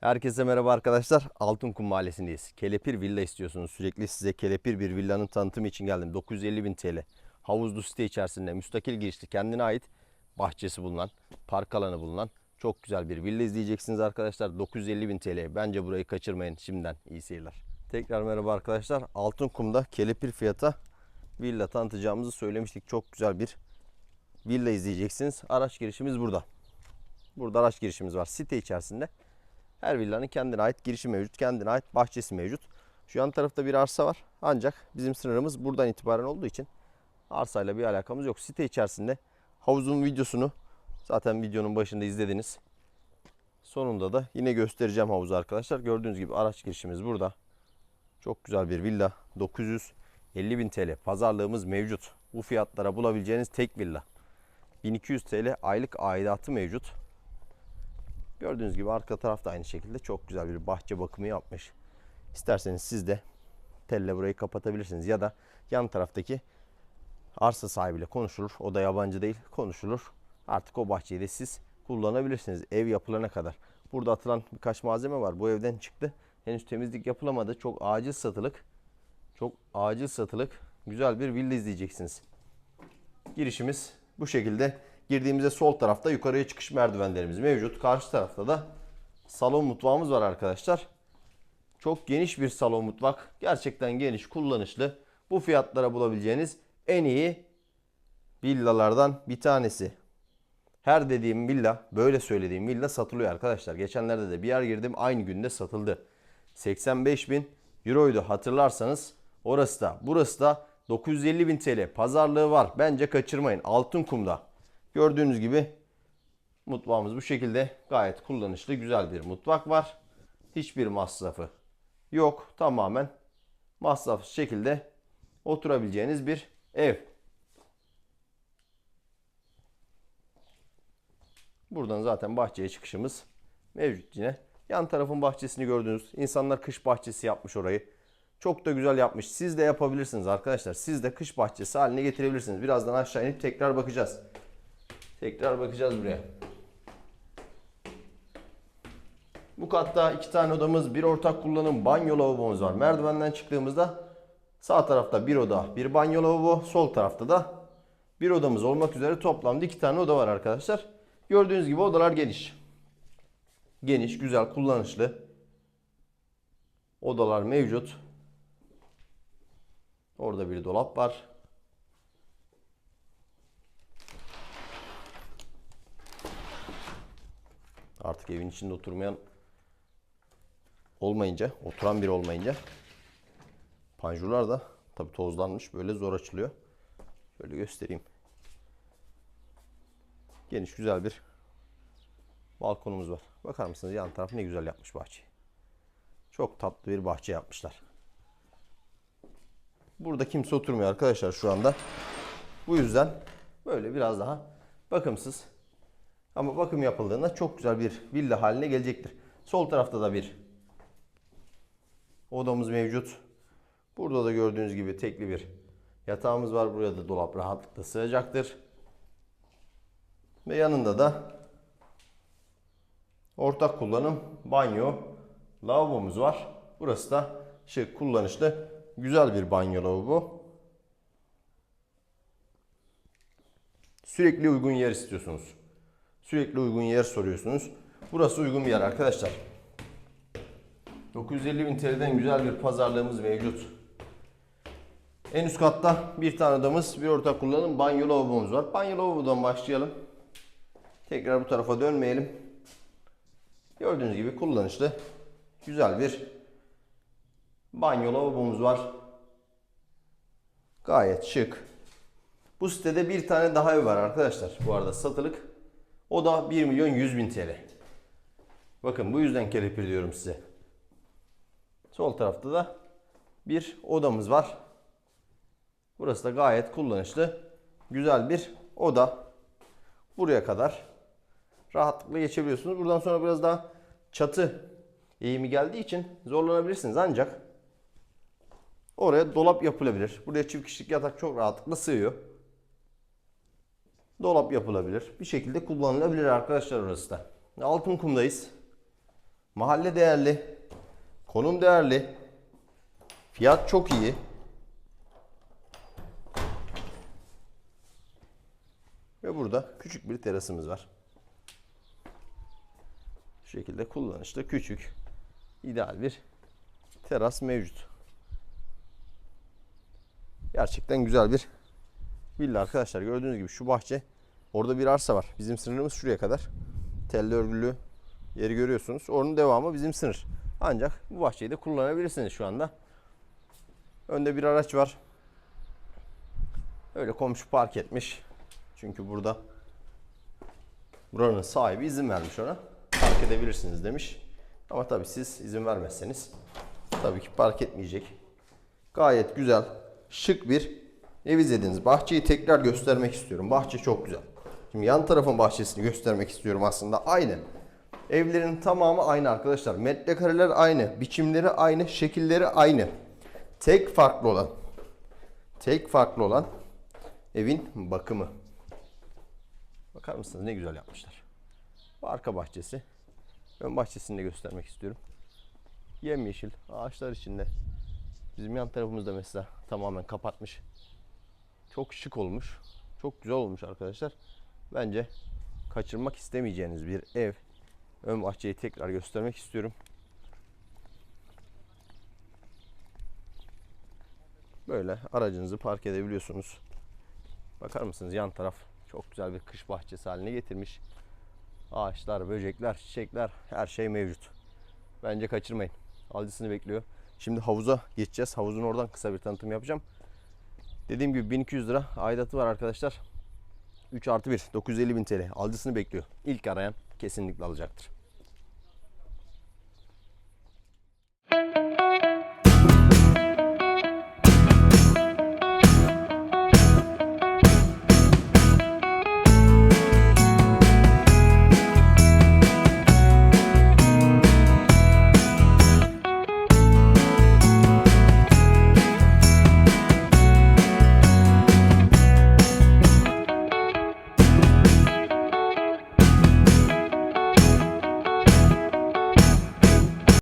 Herkese merhaba arkadaşlar. Altınkum Mahallesi'ndeyiz. Kelepir villa istiyorsunuz. Sürekli size kelepir bir villanın tanıtımı için geldim. 950 bin TL. Havuzlu site içerisinde müstakil girişli kendine ait bahçesi bulunan, park alanı bulunan çok güzel bir villa izleyeceksiniz arkadaşlar. 950 bin TL. Bence burayı kaçırmayın. Şimdiden iyi seyirler. Tekrar merhaba arkadaşlar. Altınkum'da kelepir fiyata villa tanıtacağımızı söylemiştik. Çok güzel bir villa izleyeceksiniz. Araç girişimiz burada. Burada araç girişimiz var site içerisinde. Her villanın kendine ait girişi mevcut, kendine ait bahçesi mevcut. Şu yan tarafta bir arsa var. Ancak bizim sınırımız buradan itibaren olduğu için arsayla bir alakamız yok. Site içerisinde havuzun videosunu zaten videonun başında izlediniz. Sonunda da yine göstereceğim havuzu arkadaşlar. Gördüğünüz gibi araç girişimiz burada. Çok güzel bir villa. 950 bin TL pazarlığımız mevcut. Bu fiyatlara bulabileceğiniz tek villa. 1200 TL aylık aidatı mevcut. Gördüğünüz gibi arka tarafta aynı şekilde çok güzel bir bahçe bakımı yapmış. İsterseniz siz de telle burayı kapatabilirsiniz ya da yan taraftaki arsa sahibiyle konuşulur. O da yabancı değil konuşulur. Artık o bahçeyi de siz kullanabilirsiniz ev yapılana kadar. Burada atılan birkaç malzeme var. Bu evden çıktı. Henüz temizlik yapılamadı. Çok acil satılık. Çok acil satılık. Güzel bir villa izleyeceksiniz. Girişimiz bu şekilde. Girdiğimizde sol tarafta yukarıya çıkış merdivenlerimiz mevcut. Karşı tarafta da salon mutfağımız var arkadaşlar. Çok geniş bir salon mutfak. Gerçekten geniş, kullanışlı. Bu fiyatlara bulabileceğiniz en iyi villalardan bir tanesi. Her dediğim villa, böyle söylediğim villa satılıyor arkadaşlar. Geçenlerde de bir yer girdim aynı günde satıldı. 85 bin euroydu hatırlarsanız. Orası da burası da 950 bin TL pazarlığı var. Bence kaçırmayın. Altın kumda. Gördüğünüz gibi mutfağımız bu şekilde gayet kullanışlı güzel bir mutfak var. Hiçbir masrafı yok. Tamamen masrafsız şekilde oturabileceğiniz bir ev. Buradan zaten bahçeye çıkışımız mevcut yine. Yan tarafın bahçesini gördünüz. İnsanlar kış bahçesi yapmış orayı. Çok da güzel yapmış. Siz de yapabilirsiniz arkadaşlar. Siz de kış bahçesi haline getirebilirsiniz. Birazdan aşağı inip tekrar bakacağız. Tekrar bakacağız buraya. Bu katta iki tane odamız, bir ortak kullanım banyo lavabomuz var. Merdivenden çıktığımızda sağ tarafta bir oda, bir banyo lavabo, sol tarafta da bir odamız olmak üzere toplamda iki tane oda var arkadaşlar. Gördüğünüz gibi odalar geniş. Geniş, güzel, kullanışlı. Odalar mevcut. Orada bir dolap var. Artık evin içinde oturmayan olmayınca, oturan biri olmayınca panjurlar da tabii tozlanmış böyle zor açılıyor. Şöyle göstereyim. Geniş güzel bir balkonumuz var. Bakar mısınız yan taraf ne güzel yapmış bahçeyi. Çok tatlı bir bahçe yapmışlar. Burada kimse oturmuyor arkadaşlar şu anda. Bu yüzden böyle biraz daha bakımsız ama bakım yapıldığında çok güzel bir villa haline gelecektir. Sol tarafta da bir odamız mevcut. Burada da gördüğünüz gibi tekli bir yatağımız var. Buraya da dolap rahatlıkla sığacaktır. Ve yanında da ortak kullanım banyo lavabomuz var. Burası da şık, kullanışlı, güzel bir banyo lavabo. Sürekli uygun yer istiyorsunuz. Sürekli uygun yer soruyorsunuz. Burası uygun bir yer arkadaşlar. 950 bin TL'den güzel bir pazarlığımız mevcut. En üst katta bir tane odamız, bir ortak kullanım banyo lavabomuz var. Banyo lavabodan başlayalım. Tekrar bu tarafa dönmeyelim. Gördüğünüz gibi kullanışlı, güzel bir banyo lavabomuz var. Gayet şık. Bu sitede bir tane daha ev var arkadaşlar. Bu arada satılık. O da 1 milyon 100 bin TL. Bakın bu yüzden kelepir diyorum size. Sol tarafta da bir odamız var. Burası da gayet kullanışlı. Güzel bir oda. Buraya kadar rahatlıkla geçebiliyorsunuz. Buradan sonra biraz daha çatı eğimi geldiği için zorlanabilirsiniz. Ancak oraya dolap yapılabilir. Buraya çift kişilik yatak çok rahatlıkla sığıyor dolap yapılabilir. Bir şekilde kullanılabilir arkadaşlar orası da. Altın kumdayız. Mahalle değerli. Konum değerli. Fiyat çok iyi. Ve burada küçük bir terasımız var. Şu şekilde kullanışlı küçük, ideal bir teras mevcut. Gerçekten güzel bir villa arkadaşlar. Gördüğünüz gibi şu bahçe orada bir arsa var. Bizim sınırımız şuraya kadar. Telli örgülü yeri görüyorsunuz. Onun devamı bizim sınır. Ancak bu bahçeyi de kullanabilirsiniz şu anda. Önde bir araç var. Öyle komşu park etmiş. Çünkü burada buranın sahibi izin vermiş ona. Park edebilirsiniz demiş. Ama tabii siz izin vermezseniz tabii ki park etmeyecek. Gayet güzel, şık bir ev izlediniz. Bahçeyi tekrar göstermek istiyorum. Bahçe çok güzel. Şimdi yan tarafın bahçesini göstermek istiyorum aslında. Aynı. Evlerin tamamı aynı arkadaşlar. Metrekareler aynı, biçimleri aynı, şekilleri aynı. Tek farklı olan tek farklı olan evin bakımı. Bakar mısınız ne güzel yapmışlar. Arka bahçesi. Ön bahçesini de göstermek istiyorum. Yemyeşil ağaçlar içinde. Bizim yan tarafımızda mesela tamamen kapatmış. Çok şık olmuş. Çok güzel olmuş arkadaşlar. Bence kaçırmak istemeyeceğiniz bir ev. Ön bahçeyi tekrar göstermek istiyorum. Böyle aracınızı park edebiliyorsunuz. Bakar mısınız yan taraf çok güzel bir kış bahçesi haline getirmiş. Ağaçlar, böcekler, çiçekler her şey mevcut. Bence kaçırmayın. Alıcısını bekliyor. Şimdi havuza geçeceğiz. Havuzun oradan kısa bir tanıtım yapacağım. Dediğim gibi 1200 lira aidatı var arkadaşlar. 3 artı 1 950 bin TL alıcısını bekliyor. İlk arayan kesinlikle alacaktır.